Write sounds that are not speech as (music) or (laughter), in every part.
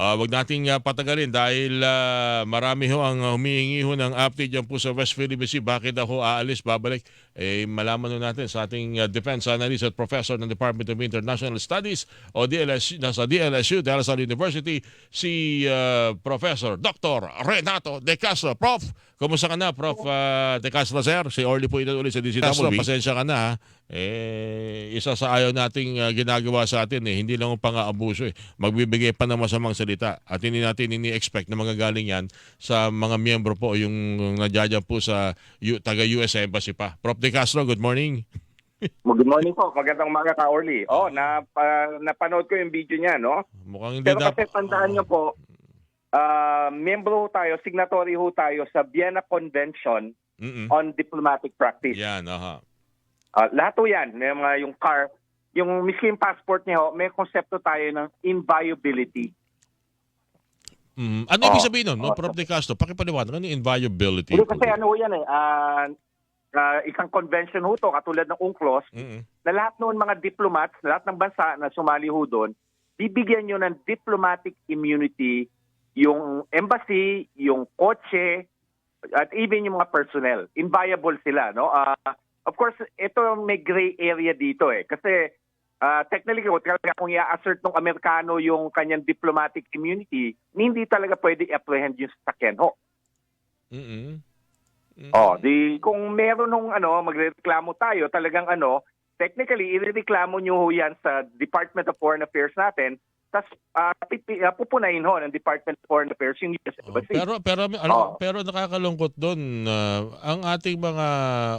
Ah, wag nating ah, patagalin dahil ah, marami ho ang humihingi ho ng update dyan po sa West Philippine Sea. Bakit ako aalis, babalik? Eh, malaman natin sa ating ah, Defense Analyst at Professor ng Department of International Studies o DLSU, nasa DLSU, De La Salle University, si ah, Professor Dr. Renato De Castro. Prof, kumusta ka na, Prof. ah, De Castro, sir? Si Orly po ito ulit sa DCW. Castro, pasensya ka na, ha? Eh, isa sa ayaw nating ah, ginagawa sa atin, eh, hindi lang ang pang-aabuso. Eh. Magbibigay pa ng masamang salita. At hindi natin ini-expect na magagaling yan sa mga miyembro po, yung, nadyadyang po sa U- taga-US Embassy pa. Prof. De Castro, good morning. Good morning po. Magandang umaga ka, Orly. Oh, na, pa, napanood ko yung video niya, no? Mukhang hindi Pero na... kasi tandaan niyo po, ah, miyembro ho tayo, signatory ho tayo sa Vienna Convention Mm-mm. on Diplomatic Practice. Yan, aha. Ah, lahat ho yan, may mga yung car, yung miski yung passport niya ho, may konsepto tayo ng inviolability. Mm. Ano ibig Oh, sabihin nun, no? oh, Prof. De Castro? Pakipaliwanag, ano yung inviolability? Hindi kasi ano ho yan eh, ah, ah, isang convention ho to, katulad ng UNCLOS, Mm-mm. na lahat noon mga diplomats, lahat ng bansa na sumali ho doon, bibigyan nyo ng diplomatic immunity yung embassy, yung kotse, at even yung mga personnel. Inviolable sila, no? Ah, of course, ito may gray area dito eh. Kasi ah, technically, kung talaga kung i-assert ng Amerikano yung kanyang diplomatic immunity, hindi talaga pwede i-apprehend yung sasakyan ho. Mm-mm. Mm-mm. Oh, di kung meron nung ano, magreklamo tayo, talagang ano, technically irereklamo nyo ho yan sa Department of Foreign Affairs natin. Tapos uh, pupunayin ho ng Department of Foreign Affairs yung US Oh, Embassy. pero pero ano, Oh. pero nakakalungkot doon ang ating mga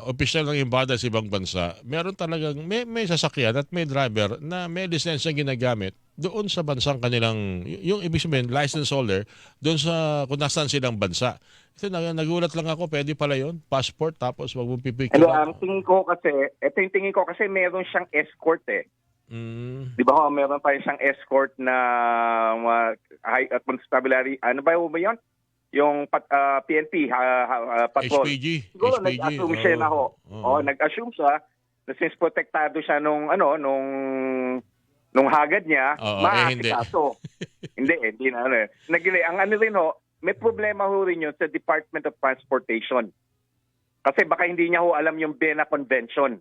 opisyal ng embada sa ibang bansa, meron talagang may, may sasakyan at may driver na may lisensya ginagamit doon sa bansang kanilang yung ibig sabihin license holder doon sa kung nasaan silang bansa. Ito na, nagulat lang ako, pwede pala yon passport tapos wag mong pipicture. Ano, ang tingin ko kasi, ito yung tingin ko kasi meron siyang escort eh. Mm, Di ba ho, meron pa siyang escort na uh, high uh, constabulary, ano ba ba yun? Yung pat, ah, PNP, ha, ah, patrol. HPG. Siguro HPG. nag-assume siya na ho. Oo. Oh, nag-assume siya na since protektado siya nung ano nung nung hagad niya, Oo, eh, hindi. maasikaso. (laughs) hindi, eh, hindi na ano. eh. Nagili, ang ano rin ho, may problema ho rin yun sa Department of Transportation. Kasi baka hindi niya ho alam yung Vienna Convention.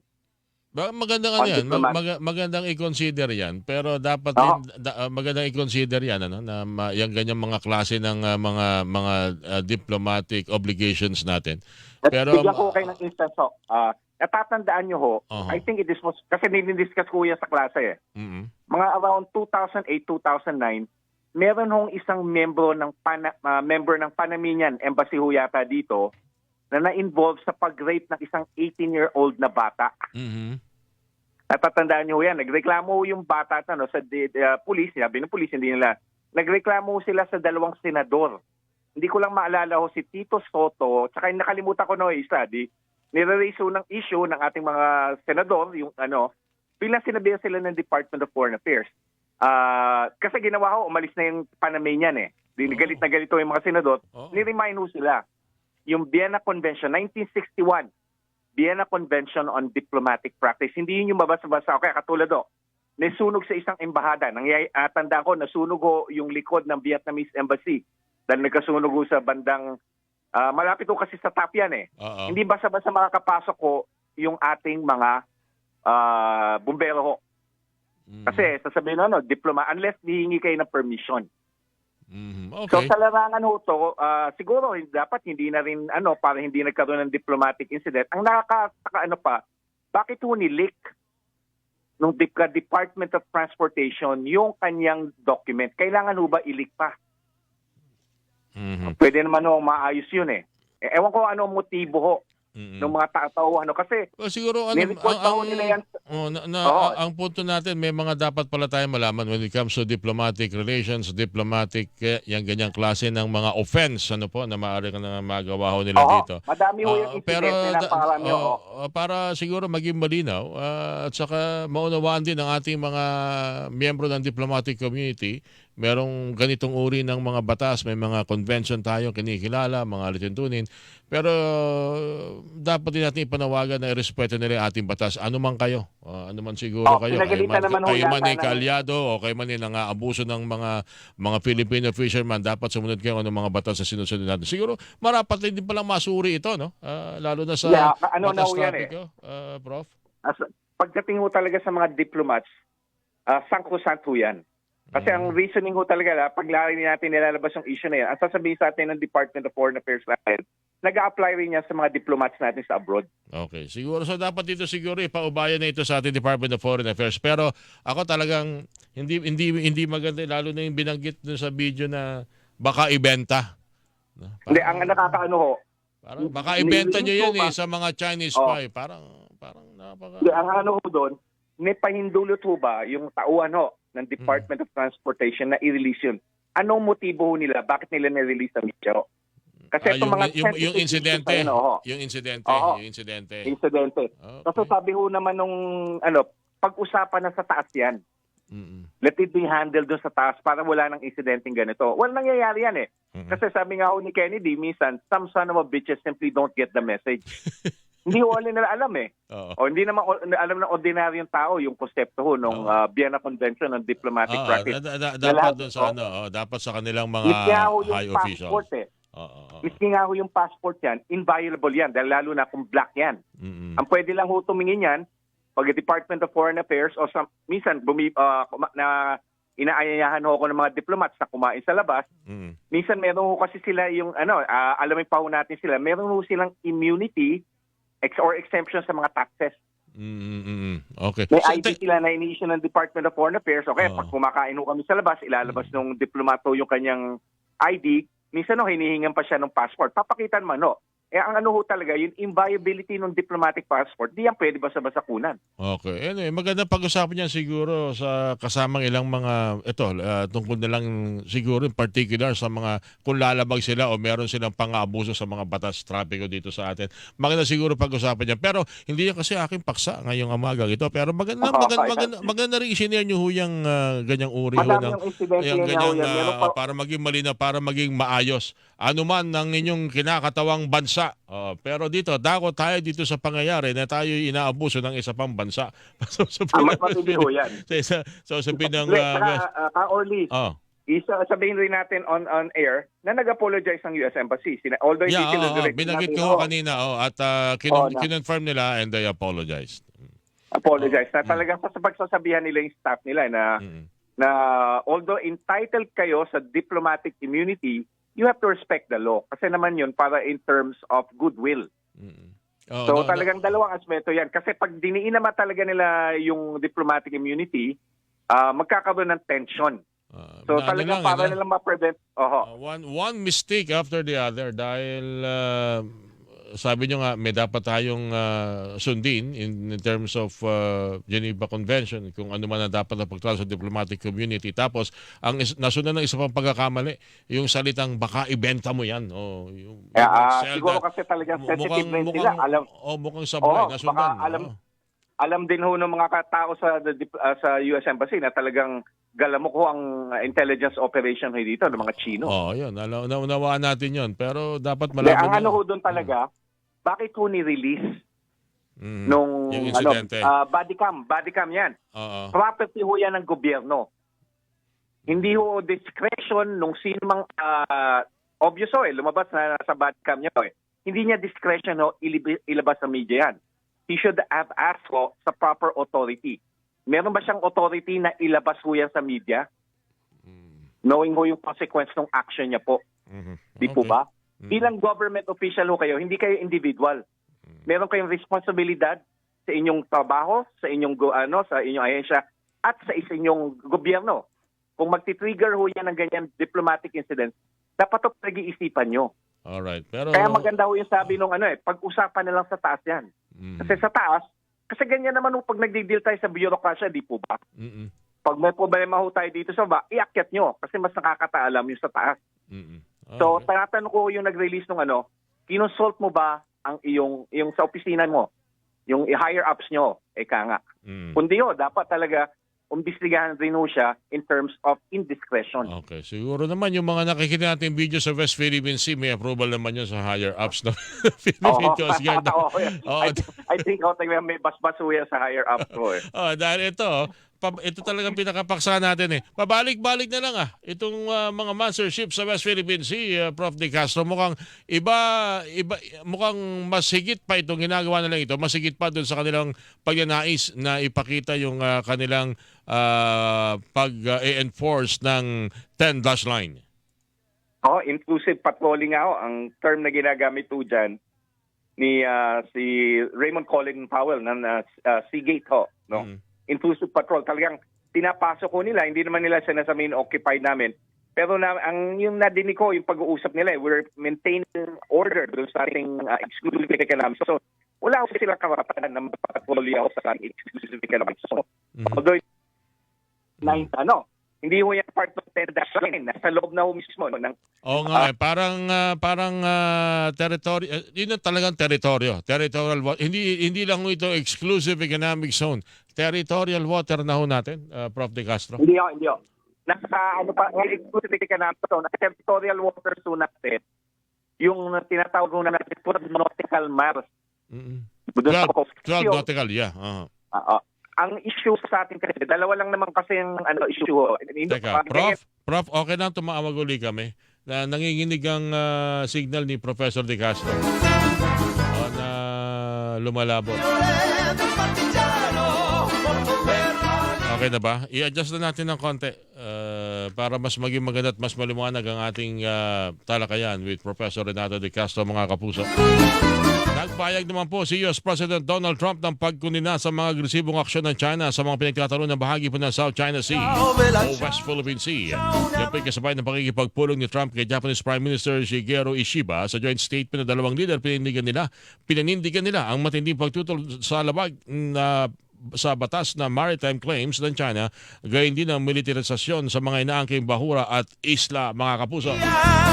Magandang ano yan, mag- mag- magandang i-consider yan, pero dapat Oo. din, da- ah, magandang i-consider yan, ano, na ma- yung ganyang mga klase ng ah, mga mga ah, diplomatic obligations natin. At Pero- bigyan ko kayo ng instance ho. Ah, natatandaan niyo ho, Aha. I think it is most, kasi nilidiscuss ko yan sa klase eh. Mm-mm. mga around 2008-2009, meron hong isang membro ng Pana, ah, member ng Panamanian Embassy ho yata dito na na-involve sa pag-rape ng isang 18-year-old na bata. Mhm. Natatandaan niyo yan. Nagreklamo yung bata at ano, sa uh, police, sabi ng police, hindi nila. Nagreklamo sila sa dalawang senador. Hindi ko lang maalala ho si Tito Soto, tsaka yung nakalimutan ko no isa, di, nire-raise ng issue ng ating mga senador, yung ano, bilang sinabihan sila ng Department of Foreign Affairs. Ah, kasi ginawa ho, umalis na yung Panamanian eh. Di, Oh. Galit na galit yung mga senador. Oo. Ni-remind ho sila. Yung Vienna Convention, 1961, Vienna Convention on Diplomatic Practice. Hindi yun yung mabasa-basa. Kaya katulad do, nasunog sa isang embahada. Nangyay, uh, tandaan ko, nasunog ho yung likod ng Vietnamese Embassy. Dahil nagkasunog ho sa bandang, ah, malapit ho kasi sa Tapian eh. Oo. Hindi basta-basta makakapasok ho yung ating mga ah, bumbero ho. Mhm. Kasi sasabihin no, no, diploma, unless hihingi kayo ng permission. Mhm. So Okay. sa larangan ho to, ah, siguro hindi- dapat hindi na rin ano para hindi nagkaroon ng diplomatic incident. Ang nakakataka ano pa, bakit ho ni-leak nung Dep- Department of Transportation yung kanyang document? Kailangan ho ba i-leak pa? Mhm. Pwede naman ho maayos yun eh. Eh, Ewan ko ano motibo ho Mhm. ng mga tao ano kasi Well, siguro ano pa ho nila yan Oh, na, na- a- ang punto natin may mga dapat pala tayong malaman when it comes to diplomatic relations, diplomatic eh, yung ganyang klase ng mga offense ano po na maaari ka na magawa ho nila Oo, dito. madami ho yung Ah, pero napakarami ho. oh, oh, para siguro maging malinaw ah, at saka maunawaan din ng ating mga miyembro ng diplomatic community, merong ganitong uri ng mga batas, may mga convention tayo kinikilala, mga litintunin. Pero dapat din natin ipanawagan na irespeto nila yung ating batas. Ano man kayo, ah, ano man siguro Oh, kayo. Kayo man, kayo man ay kalyado o kayo man ay nang-aabuso ng mga mga Filipino fishermen, dapat sumunod kayo ng mga batas na sinusunod natin. Siguro marapat din palang masuri ito, no? Ah, lalo na sa Yeah, ano na batas ho yan eh. ah, Prof. As, pagdating ho talaga sa mga diplomats, uh, sangko-santo yan. Kasi ang reasoning ho talaga, la, pag lari natin nilalabas yung issue na yan, ang sasabihin sa atin ng Department of Foreign Affairs natin, nag-a-apply rin yan sa mga diplomats natin sa abroad. Okay, siguro so dapat dito siguro ipaubayan na ito sa ating Department of Foreign Affairs. Pero ako talagang hindi hindi hindi maganda lalo na yung binanggit dun sa video na baka ibenta. No? Hindi, ang nakakaano ho, Parang baka ibenta ni- nyo yan eh sa mga Chinese Oh. spy. Parang parang napaka hindi, ang ano ho doon, may pahindulot ho ba yung tauhan ho ng Department of Transportation na i-release yun? Anong motibo nila? Bakit nila ni-release ang video? Kasi Ah, yung, mga yung, yung insidente, yun, ho, yung insidente, Oo. yung insidente. insidente. Okay. Kasi sabi ho naman nung ano, pag-usapan na sa taas yan. Mm-mm. let it be handled doon sa taas para wala nang insidenteng ganito. Walang nangyayari yan eh. Mm-mm. Kasi sabi nga ho ni Kennedy, minsan, some son of a bitches simply don't get the message. (laughs) hindi ho nila alam eh. Oo. O hindi naman o- alam ng ordinaryong tao yung konsepto ho nung Oo. uh, Vienna Convention ng diplomatic Ah, practice. da- da- dapat lahat- dun sa oh. ano, oh, dapat sa kanilang mga Miski nga ho yung high officials. passport eh. Oo, oo, oo. Miski nga ho yung passport yan, inviolable yan dahil lalo na kung black yan. Mm-mm. Ang pwede lang ho tumingin yan pag Department of Foreign Affairs o sa, minsan bumi, ah, kuma- na inaayayahan ho ako ng mga diplomats na kumain sa labas, Mm-mm. minsan meron ho kasi sila yung ano, ah, alamin pa ho natin sila, meron ho silang immunity ex or exemption sa mga taxes. Mm-mm. Okay. May So, ID sila na ini-issue ng Department of Foreign Affairs. Okay, Oo. pag kumakain ho kami sa labas, ilalabas ng diplomato yung kanyang ID. Minsan ho, hinihingan pa siya ng passport. Papakitan man ho. Eh, ang ano ho talaga, yung inviolability ng diplomatic passport, di yan pwede basta-basta kunan. Okay. Anyway, maganda pag-usapan niyan siguro sa kasamang ilang mga, ito, ah, tungkol na lang siguro in particular sa mga, kung lalabag sila o meron silang pang-aabuso sa mga batas trapiko dito sa atin. Maganda siguro pag-usapan niyan. Pero hindi yan kasi aking paksa ngayong umagang ito. Pero maganda, Oo, maganda, okay. maganda, maganda rin isinare niyo ho yung ah, ganyang uri ho Madami ng, yung yung yan ho ganyang, yan. Pa, para maging malinaw, para maging maayos. Ano man ang inyong kinakatawang bansa. Oh, pero dito, dako tayo dito sa pangyayari na tayo inaabuso ng isa pang bansa. (laughs) so, sa ah, mas matindi ho yan. (laughs) sa isa, so sabihin ng... Ah, ah, ka Orly, oh. isa, sabihin rin natin on on air na nag-apologize ang US Embassy. Sina, although Yeah, hindi oh, oh, natin, ko oh, kanina oh, at uh, kin- Oh, na- kinonfirm nila and they apologized. apologize na Mm. talagang sa pagsasabihan nila yung staff nila na Mm. na although entitled kayo sa diplomatic immunity, you have to respect the law. Kasi naman yun para in terms of goodwill. Mm. Oh, so no, no. talagang dalawang aspeto yan. Kasi pag diniin naman talaga nila yung diplomatic immunity, ah, magkakaroon ng tension. Ah, So ano talagang lang, para ano? nila ma-prevent. Uh, one one mistake after the other dahil uh, sabi nyo nga may dapat tayong uh, sundin in, in terms of uh, Geneva Convention kung ano man ang dapat na pagtrato sa diplomatic community tapos ang is, nasundan ng isa pang pagkakamali yung salitang baka ibenta mo yan o yung, Kaya, ah, sell siguro that- kasi talagang mu- sensitive rin sila. Alam, oh, mukhang sablay Oo, nasundan baka alam- oo. alam din ho ng mga katao sa ah, sa US Embassy na talagang galamok ho ang intelligence operation ho dito ng mga Chino. oh yun naunawaan natin yun pero dapat malaman ang ano ho doon talaga, bakit ho ni-release Mm. nung Yung ano, insidente. ah, body cam, body cam yan. Oo. Property ho yan ng gobyerno. Hindi ho discretion nung sino mang, ah, obvious ho eh, lumabas na sa body cam niya ho eh. Hindi niya discretion ho ilabas sa media yan. He should have asked ho sa proper authority. Meron ba siyang authority na ilabas ho yan sa media? Knowing ho yung consequence ng action niya po. Mhm. Di po ba? Mm. Bilang government official ho kayo, hindi kayo individual. Meron kayong responsibilidad sa inyong trabaho, sa inyong ano, sa inyong ahensya at sa inyong gobyerno. Kung magti-trigger ho yan ng ganyan diplomatic incident, dapat ito pag-iisipan nyo. Alright. Pero Kaya maganda ho yung sabi nung ano eh, pag-usapan na lang sa taas yan. Mhm. Kasi sa taas, kasi ganyan naman ho pag nagdi-deal tayo sa bureaucracy, di po ba? Mm-mm. Pag may problema ho tayo dito sa ba, iakyat nyo kasi mas nakakataalam yung sa taas. Mm-mm. So, Okay. tinatanong ko yung nag-release ng ano, kinonsult mo ba ang iyong, yung sa opisina mo, yung higher ups nyo, eka nga. Mm. Kundi ho, dapat talaga umbestigahan rin siya in terms of indiscretion. Okay, siguro naman yung mga nakikita natin video sa West Philippine Sea, may approval naman yun sa higher ups ng (laughs) Philippine Coast Guard. (laughs) Oo. I, I think oh, may basbas sa higher up ko eh. (laughs) Oh, dahil ito, pa- ito talagang pinakapaksa natin eh. Pabalik-balik na lang ah. Itong ah, mga monster ships sa West Philippine Sea, ah, Prof. De Castro, mukhang iba, iba, mukhang mas higit pa itong ginagawa nila ito, mas higit pa dun sa kanilang pagnanais na ipakita yung ah, kanilang ah, pag-enforce ng 10 dash line. Oh, inclusive patrolling nga ho, ang term na ginagamit po dyan ni ah, si Raymond Colin Powell ng ah, ah, Seagate ho, no? Mm. Inclusive patrol talagang pinapasok ko nila, hindi naman nila sinasabihin occupied namin. Pero na, ang yung nadinig ko, yung pag-uusap nila, eh, we're maintaining order doon sa ating ah, exclusive economic zone. Wala ko sila karapatan na magpatrolly ako sa ating exclusive economic zone. Mhm. Although, nine, ano, hindi ho yan part of 10 dash line. Nasa loob na ho mismo ng Oo nga, eh, parang ah, parang ah, territory, eh, yun ang talagang teritoryo, territorial. Hindi hindi lang ito exclusive economic zone. Territorial water na ho natin, ah, Prof. De Castro. Hindi ako, hindi ako. Nasa ano pa, exclusive economic zone, nasa territorial waters po natin, yung tinatawag na natin 12 nautical. Doon sa 12, coast. 12 Yung- nautical, yeah. Ah, ah. ang issue sa atin kasi, dalawa lang naman kasi yung ano, issue. ho. Teka, Prof, Prof, okay lang tumawag uli kami. Na nanginginig ang ah, signal ni Professor De Castro. O, na lumalabo. Okay na ba? I-adjust na natin ng konti uh, para mas maging maganda at mas maliwanag ang ating uh, talakayan with Professor Renato De Castro, mga kapuso. Nagpayag naman po si US President Donald Trump ng pagkunina sa mga agresibong aksyon ng China sa mga pinagtatanong na bahagi po ng South China Sea o West Philippine Sea. Yan po ay kasabay ng pakikipagpulong ni Trump kay Japanese Prime Minister Shigeru Ishiba sa joint statement ng dalawang leader pinindigan nila, pinanindigan nila ang matinding pagtutol sa labag na sa batas na maritime claims ng China, gayon din ang militarisasyon sa mga inaangking bahura at isla, mga kapuso.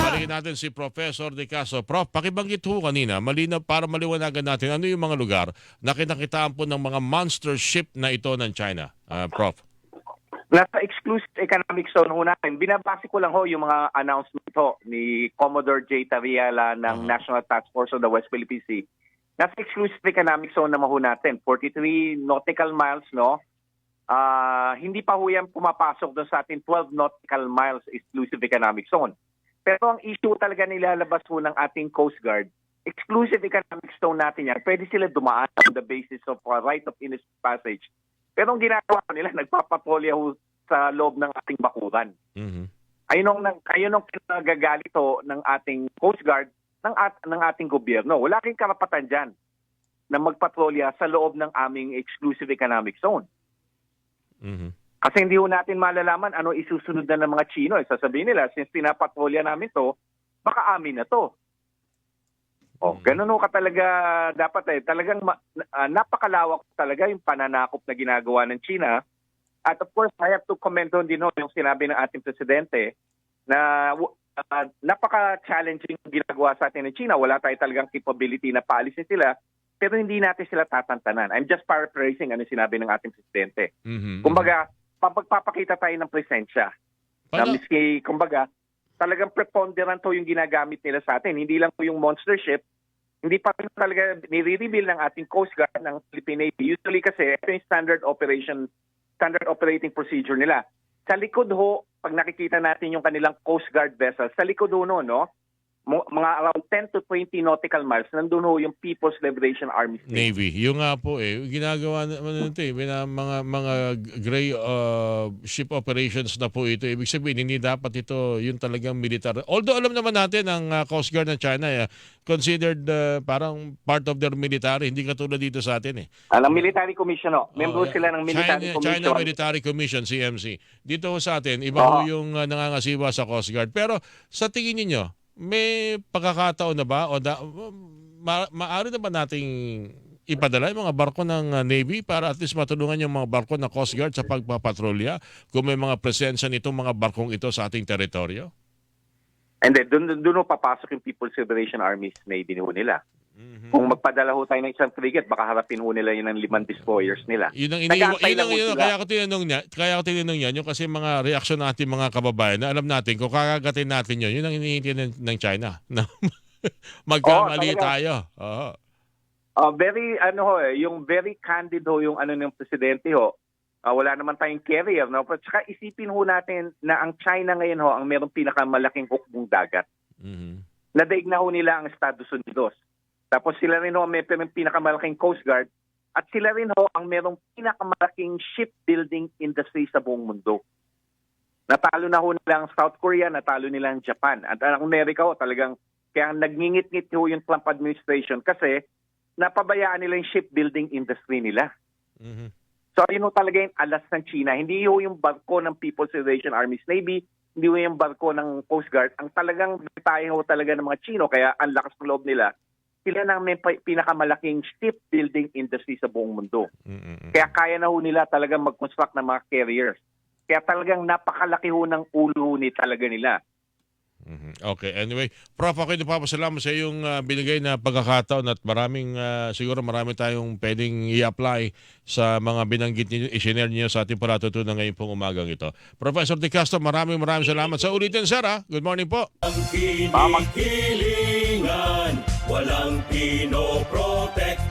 Balikin natin si Professor De Castro. Prof, pakibanggit ho kanina, malinaw para maliwanagan natin ano yung mga lugar na kinakitaan po ng mga monster ship na ito ng China. Ah, Prof. Nasa exclusive economic zone ho natin, binabase ko lang ho yung mga announcement ho ni Commodore J. Taviala ng Uh-huh. National Task Force of the West Philippine Sea. Nasa exclusive economic zone naman ho natin, 43 nautical miles, no? Ah, hindi pa ho yan pumapasok doon sa ating 12 nautical miles exclusive economic zone. Pero ang issue talaga nilalabas ho ng ating Coast Guard, exclusive economic zone natin yan, pwede sila dumaan on the basis of uh, right of innocent passage. Pero ang ginagawa nila, (laughs) nagpapatrolya ho sa loob ng ating bakuran. Mhm. Ayun ang, ayun ang kinagagalito ng ating Coast Guard ng, at, ng ating gobyerno. Wala kang karapatan dyan na magpatrolya sa loob ng aming exclusive economic zone. Mhm. Kasi hindi ho natin malalaman ano isusunod na ng mga Chino. Eh. Sasabihin nila, since pinapatrolya namin to, baka amin na to. O, Mm. ganun ho ka talaga dapat eh. Talagang ah, napakalawak talaga yung pananakop na ginagawa ng China. At of course, I have to comment on din ho yung sinabi ng ating presidente na ah, napaka-challenging ginagawa sa atin ng China. Wala tayo talagang capability na paalisin sila, pero hindi natin sila tatantanan. I'm just paraphrasing ano sinabi ng ating presidente. Mhm. Kumbaga, papagpapakita tayo ng presensya. Na Pala- miski, kumbaga, talagang preponderant to yung ginagamit nila sa atin. Hindi lang po yung monster ship, hindi pa rin talaga nire-reveal ng ating Coast Guard ng Philippine Navy. Usually kasi, ito yung standard operation, standard operating procedure nila. Sa likod ho, pag nakikita natin yung kanilang Coast Guard vessels, sa likod ho no, mga around 10 to 20 nautical miles, nandun ho yung People's Liberation Army. Navy. Navy. Yung nga po eh, ginagawa na ano ito eh, mga mga gray uh, ship operations na po ito. Ibig sabihin hindi dapat ito yung talagang militar. Although alam naman natin ang uh, Coast Guard ng China eh, considered uh, parang part of their military, hindi katulad dito sa atin eh. Alang Military Commission, no? Membro Oh, yeah. sila ng Military China, Commission. China Military Commission, CMC. Dito sa atin, iba Oo. ho yung uh, nangangasiwa sa Coast Guard. Pero sa tingin niyo may pagkakataon na ba o da, ma- maaari na ba nating ipadala yung mga barko ng uh, Navy para at least matulungan yung mga barko ng Coast Guard sa pagpapatrolya kung may mga presensya nitong mga barkong ito sa ating teritoryo? And then, doon, doon ho papasok yung People's Liberation Armies Navy nila. Mhm. Kung magpadala ho tayo ng isang frigate, baka harapin ho nila yun ng limang destroyers nila. Yun ang iniiwa, Nag-aantay yun ang, yun, kaya ko tinanong niya, kaya ko tinanong yan, yung kasi mga reaksyon natin mga kababayan na alam natin kung kakagatin natin yun, yun ang hinihintay ng, ng China. (laughs) Na magkamali Oo, tayo. Oo. Uh, very, ano ho, eh, yung very candid ho yung ano ng presidente ho. Ah, wala naman tayong carrier. No? But saka isipin ho natin na ang China ngayon ho, ang merong pinakamalaking hukbong dagat. Mhm. Nadaig na ho nila ang Estados Unidos. Tapos sila rin ho ang may pinakamalaking Coast Guard. At sila rin ho ang merong pinakamalaking shipbuilding industry sa buong mundo. Natalo na ho nila ang South Korea, natalo nila ang Japan. At ang Amerika ho talagang kaya nagngingit-ngit ho yung Trump administration kasi napabayaan nila yung shipbuilding industry nila. Mhm. So yun ho talaga yung alas ng China. Hindi ho yung barko ng People's Liberation Army's Navy, hindi ho yung barko ng Coast Guard. Ang talagang tayo ho talaga ng mga Chino, kaya ang lakas ng loob nila, sila na may pinakamalaking shipbuilding industry sa buong mundo. Mhm. Kaya kaya na ho nila talagang mag-construct ng mga carriers. Kaya talagang napakalaki ho ng ulo ni talaga nila. Mhm. Okay, anyway, Prof, ako nagpapasalamat sa iyong ah, binigay na pagkakataon at maraming, ah, siguro marami tayong pwedeng i-apply sa mga binanggit ninyo, i-share niyo sa ating paratutunan ngayon pong umagang ito. Professor De Castro, maraming maraming salamat sa ulitin, sir. ah. Good morning po. Ang walang pinoprotect.